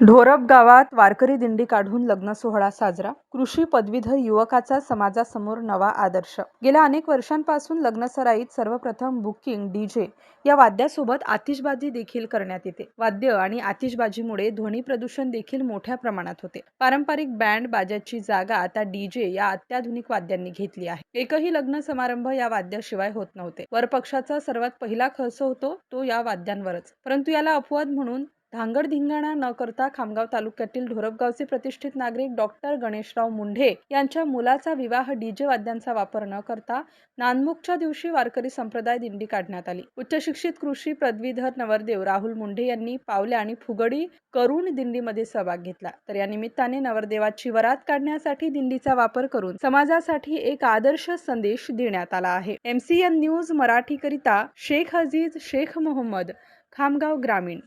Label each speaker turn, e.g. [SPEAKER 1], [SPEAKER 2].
[SPEAKER 1] Dhorap गावात वारकरी दिंडी काढून लग्न सोहळा साजरा. कृषी पदवीधर युवकाचा समाजासमोर नवा आदर्श. गेल्या अनेक वर्षांपासून लग्नसराईत सर्वप्रथम बुकिंग डीजे या वाद्यासोबत आतिषबाजी देखील करण्यात येते. वाद्य आणि आतिषबाजीमुळे ध्वनी प्रदूषण देखील मोठ्या प्रमाणात होते. पारंपरिक बँड बाजाची जागा आता डीजे या अत्याधुनिक वाद्यांनी घेतली आहे. एकही लग्न समारंभ या वाद्याशिवाय होत नव्हते. वरपक्षाचा सर्वात पहिला खर्च होतो तो या वाद्यांवरच. परंतु याला अपवाद म्हणून धांगडधिंगाणा न करता खामगाव तालुक्यातील ढोरपगावचे प्रतिष्ठित नागरिक डॉक्टर गणेशराव मुंढे यांच्या मुलाचा विवाह डीजे वाद्यांचा वापर न करता नानमुखच्या दिवशी वारकरी संप्रदाय दिंडी काढण्यात आली. उच्च शिक्षित कृषी पदवीधर नवरदेव राहुल मुंढे यांनी पावल्या आणि फुगडी करून दिंडीमध्ये सहभाग घेतला. तर या निमित्ताने नवरदेवाची वरात काढण्यासाठी दिंडीचा वापर करून समाजासाठी एक आदर्श संदेश देण्यात आला आहे. एमसीएन न्यूज मराठीकरिता शेख अजीज शेख मोहम्मद खामगाव ग्रामीण.